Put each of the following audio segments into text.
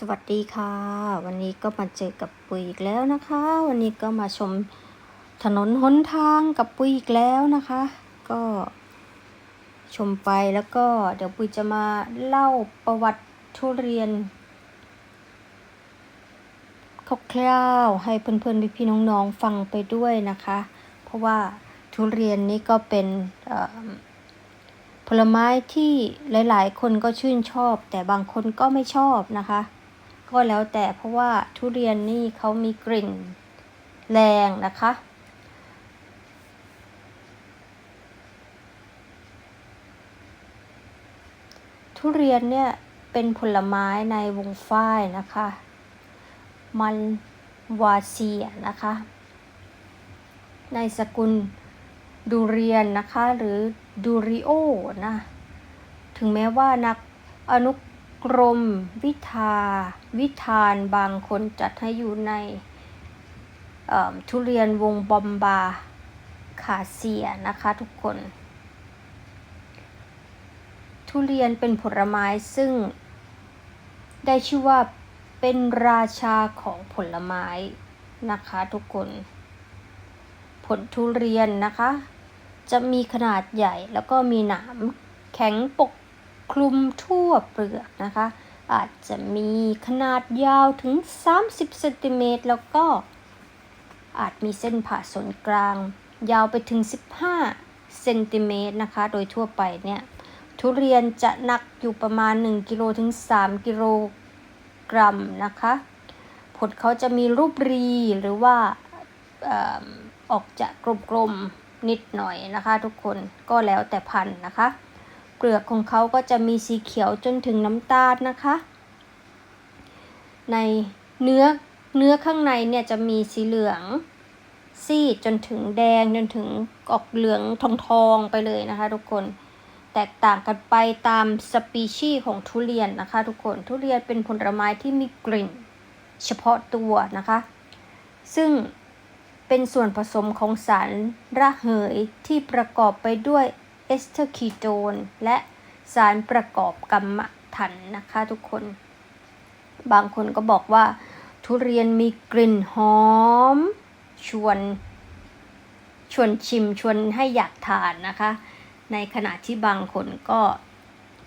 สวัสดีค่ะ วันนี้ก็มาเจอกับปุ๋ยอีกแล้วนะคะ วันนี้ก็มาชมถนนหนทางกับปุ๋ยอีกแล้วนะคะ ก็ชมไปแล้วก็เดี๋ยวปุ๋ยจะมาเล่าประวัติทุเรียนคร่าวๆให้เพื่อนๆพี่ๆน้องๆฟังไปด้วยนะคะ เพราะว่าทุเรียนนี้ก็เป็นผลไม้ที่หลายๆ คนก็ชื่นชอบ แต่บางคนก็ไม่ชอบนะคะ ก็แล้วแต่เพราะว่าทุเรียนนี่เขามีกลิ่นแรงนะคะ ทุเรียนเนี่ยเป็นผลไม้ในวงฝ้ายนะคะ มันวาเซียนะคะ ในสกุลดูเรียนนะคะหรือดูริโอนะ ถึงแม้ว่านักอนุ รมวิทา วิธานบางคนจัดให้อยู่ในทุเรียนวงบอมบาคาเซียนะคะทุกคน ทุเรียนเป็นผลไม้ซึ่ง ได้ชื่อว่าเป็นราชาของผลไม้นะคะทุกคน ผลทุเรียนนะคะ จะมีขนาดใหญ่แล้วก็มีหนามแข็งปก คลุมทั่วเปลือกนะคะ อาจจะมีขนาดยาวถึง 30เซนติเมตรแล้วก็อาจมีเส้นผ่าศูนย์กลาง ยาวไปถึง 15เซนติเมตรนะคะ โดยทั่วไปเนี่ย ทุเรียนจะหนักอยู่ประมาณ 1กิโลถึง 3 กิโลกรัมนะคะ ผลเขาจะมีรูปรีหรือว่าออกจะกลมๆนิดหน่อยนะคะ ทุกคนก็แล้วแต่พันธุ์นะคะ ลือกของเขาก็จะมีสีเขียวจนถึงน้ำตาลนะคะ ในเนื้อเนื้อข้างในเนี่ยจะมีสีเหลืองซีดจนถึงแดงจนถึงออกเหลืองทองทองไปเลยนะคะทุกคนแตกต่างกันไปตามสปีชีส์ของทุเรียนนะคะทุกคนทุเรียนเป็นผลไม้ที่มีกลิ่นเฉพาะตัวนะคะ ซึ่งเป็นส่วนผสมของสารระเหยที่ประกอบไปด้วย เอสเตอร์คีโตนและสารประกอบกรรมถันนะคะทุกคน บางคนก็บอกว่า ทุเรียนมีกลิ่นหอม ชวนชวนชิมชวนให้อยากทานนะคะ ในขณะที่บางคนก็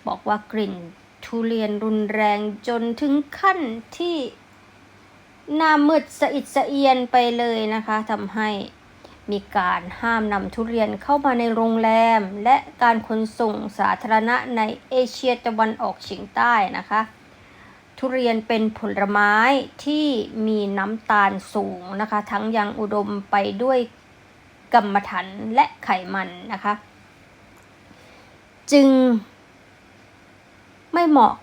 บอกว่ากลิ่นทุเรียนรุนแรงจนถึงขั้นที่หน้ามืดสะอิดสะเอียนไปเลยนะคะทำให้ มีการห้ามนำทุเรียนเข้ามาในโรงแรม และการขนส่งสาธารณะในเอเชียตะวันออกเฉียงใต้นะคะ ทุเรียนเป็นผลไม้ที่มีน้ำตาลสูงนะคะ ทั้งยังอุดมไปด้วยกรรมถันและไขมันนะคะ จึงไม่เหมาะ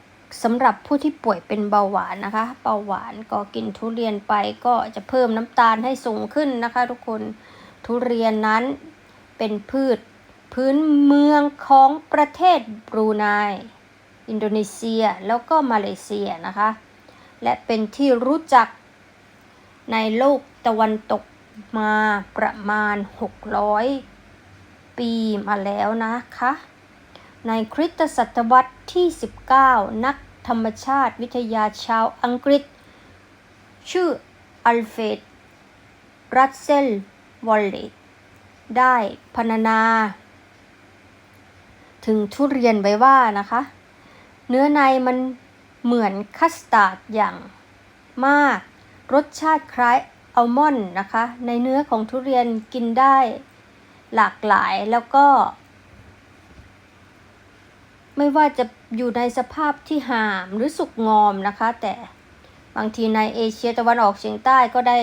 สำหรับผู้ที่ป่วยเป็นเบาหวานนะคะ เบาหวานก็กินทุเรียนไปก็จะเพิ่มน้ำตาลให้สูงขึ้นนะคะทุกคน ทุเรียนนั้นเป็นพืชพื้นเมืองของประเทศบรูไน อินโดนีเซีย แล้วก็มาเลเซียนะคะ และเป็นที่รู้จักในโลกตะวันตกมาประมาณ 600 ปีมาแล้วนะคะ ในคริสตศตวรรษที่ 19 นักธรรมชาติวิทยาชาวอังกฤษ ชื่ออัลเฟรดรัสเซล วอลเลตได้พรรณนา ถึงทุเรียนไว้ว่านะคะ เนื้อในมันเหมือนคัสตาร์ดอย่างมาก รสชาติคล้ายอัลมอนด์นะคะ ในเนื้อของทุเรียนกินได้หลากหลายแล้วก็ ไม่ว่าจะอยู่ในสภาพที่หามหรือสุกงอมนะคะ แต่บางทีในเอเชียตะวันออกเฉียงใต้ก็ได้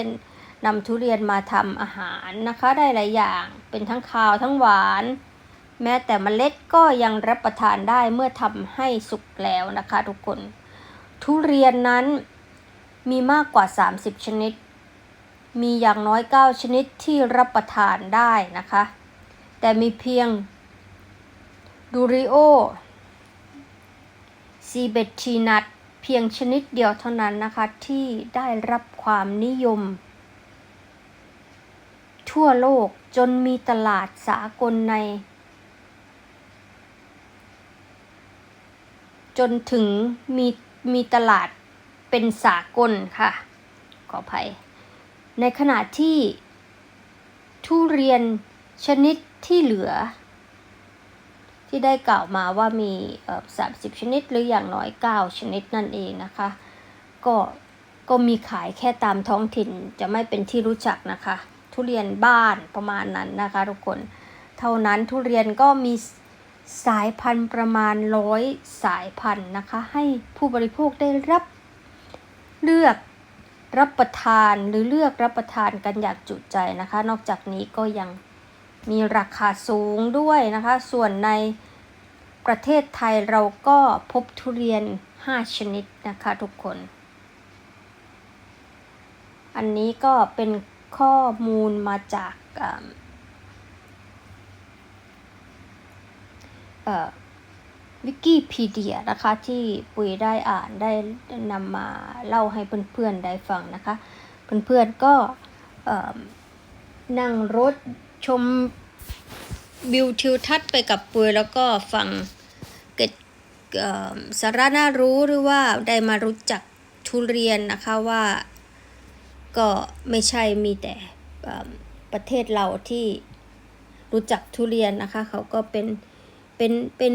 นำทุเรียนมาทำอาหารนะคะได้หลายอย่างเป็นทั้งคาวทั้งหวาน แม้แต่เมล็ดก็ยังรับประทานได้เมื่อทำให้สุกแล้วนะคะ ทุกคน ทุเรียนนั้นมีมากกว่า 30 ชนิด มีอย่างน้อย 9 ชนิดที่รับประทานได้นะคะ แต่มีเพียงดูริโอซีเบทีนัทเพียงชนิดเดียวเท่านั้นนะคะที่ได้รับความนิยม ทั่วโลกจนมีตลาดสากลใน จนถึงมีมีตลาดเป็นสากลค่ะ ขออภัย ในขณะที่ ทุเรียนชนิดที่เหลือ ที่ได้กล่าวมาว่ามีเอ่อ30 ชนิดหรืออย่างน้อย 9 ชนิดนั่นเองนะคะ ก็ก็มีขายแค่ตามท้องถิ่นจะไม่เป็นที่รู้จักนะคะ ทุเรียนบ้านประมาณนั้นนะคะทุกคน เท่านั้นทุเรียนก็มีสายพันธุ์ประมาณร้อยสายพันธุ์นะคะ ให้ผู้บริโภคได้รับเลือกรับประทานหรือเลือกรับประทานกันอย่างจุใจนะคะ นอกจากนี้ก็ยังมีราคาสูงด้วยนะคะ ส่วนในประเทศไทยเราก็พบทุเรียน 5 ชนิดนะคะทุกคน อันนี้ก็เป็น ข้อมูลมาจากวิกิพีเดียนะคะที่ปุยได้อ่านได้นำมาเล่าให้เพื่อนๆได้ฟังนะคะ เพื่อนๆก็นั่งรถชมวิวทิวทัศน์ไปกับปุยแล้วก็ฟังเกิดสาระน่ารู้หรือว่าได้มารู้จักทุเรียนนะคะว่า ก็ไม่ใช่มีแต่ประเทศเราที่รู้จักทุเรียนนะคะ เขาก็เป็นเป็นเป็น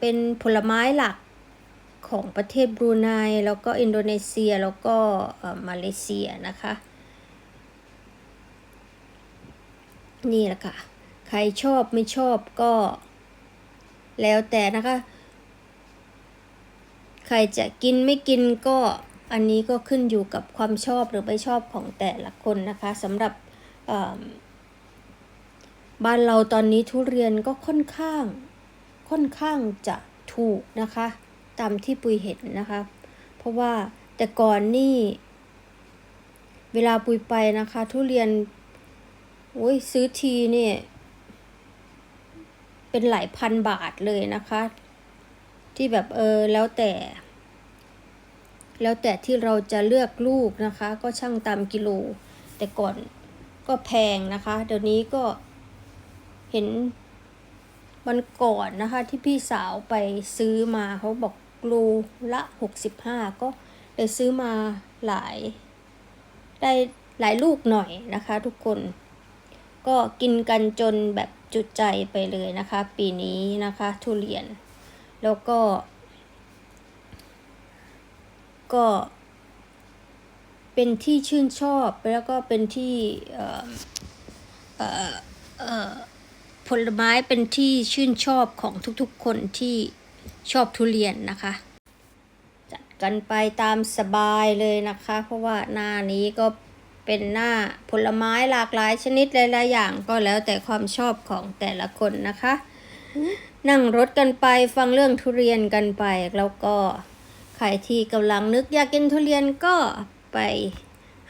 เป็นผลไม้หลักของประเทศบรูไนแล้วก็อินโดนีเซียแล้วก็มาเลเซียนะคะ นี่แหละค่ะ ใครชอบไม่ชอบก็แล้วแต่นะคะ ใครจะกินไม่กินก็ อันนี้ก็ขึ้นอยู่กับความชอบหรือไม่ชอบของแต่ละคนนะคะสำหรับบ้านเราตอนนี้ทุเรียนก็ค่อนข้างค่อนข้างจะถูกนะคะ ตามที่ปุยเห็นนะคะ เพราะว่าแต่ก่อนนี่เวลาปุยไปนะคะ ทุเรียนโอ้ยซื้อทีเนี่ยเป็นหลายพันบาทเลยนะคะ ที่แบบเออแล้วแต่ แล้วแต่ที่เราจะเลือกลูกนะคะ ก็ช่างตามกิโล แต่ก่อนก็แพงนะคะ เดี๋ยวนี้ก็เห็นวันก่อนนะคะที่พี่สาวไปซื้อมาเขาบอกโลละ65ก็เลยซื้อมาหลาย ได้หลายลูกหน่อยนะคะ ทุกคน ก็กินกันจนแบบจุดใจไปเลยนะคะ ปีนี้นะคะ ทุเรียน แล้วก็ ก็ เป็นที่ชื่นชอบแล้วก็เป็นที่ผลไม้เป็นที่ชื่นชอบของทุกๆคนที่ชอบทุเรียนนะคะ จัดกันไปตามสบายเลยนะคะ เพราะว่าหน้านี้ก็เป็นหน้าผลไม้หลากหลายชนิดหลายๆอย่างก็แล้วแต่ความชอบของแต่ละคนนะคะ นั่งรถกันไปฟังเรื่องทุเรียนกันไปแล้วก็ ใครที่กำลังนึกอยากกินทุเรียนก็ไป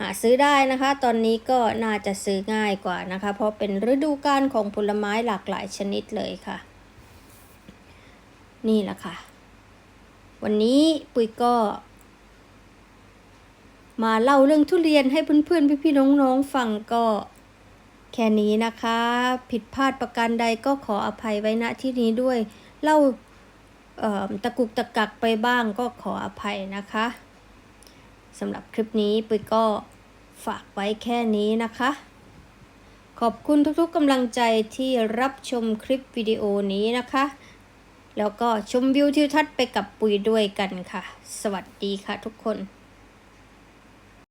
หาซื้อได้นะคะ ตอนนี้ก็น่าจะซื้อง่ายกว่านะคะ เพราะเป็นฤดูกาลของผลไม้หลากหลายชนิดเลยค่ะ นี่แหละค่ะ วันนี้ปุ๋ยก็ มาเล่าเรื่องทุเรียนให้เพื่อนๆ พี่ๆ น้องๆ ฟังก็แค่นี้นะคะ ผิดพลาดประการใดก็ขออภัยไว้ณที่นี้ด้วย เล่า ตะกุกตะกักไปบ้างก็ขออภัยนะคะสำหรับคลิปนี้ปุ้ยก็ฝากไว้แค่นี้นะคะ ขอบคุณทุกๆกำลังใจที่รับชมคลิปวิดีโอนี้นะคะ แล้วก็ชมวิวทิวทัศน์ไปกับปุยด้วยกันค่ะ สวัสดีค่ะทุกคน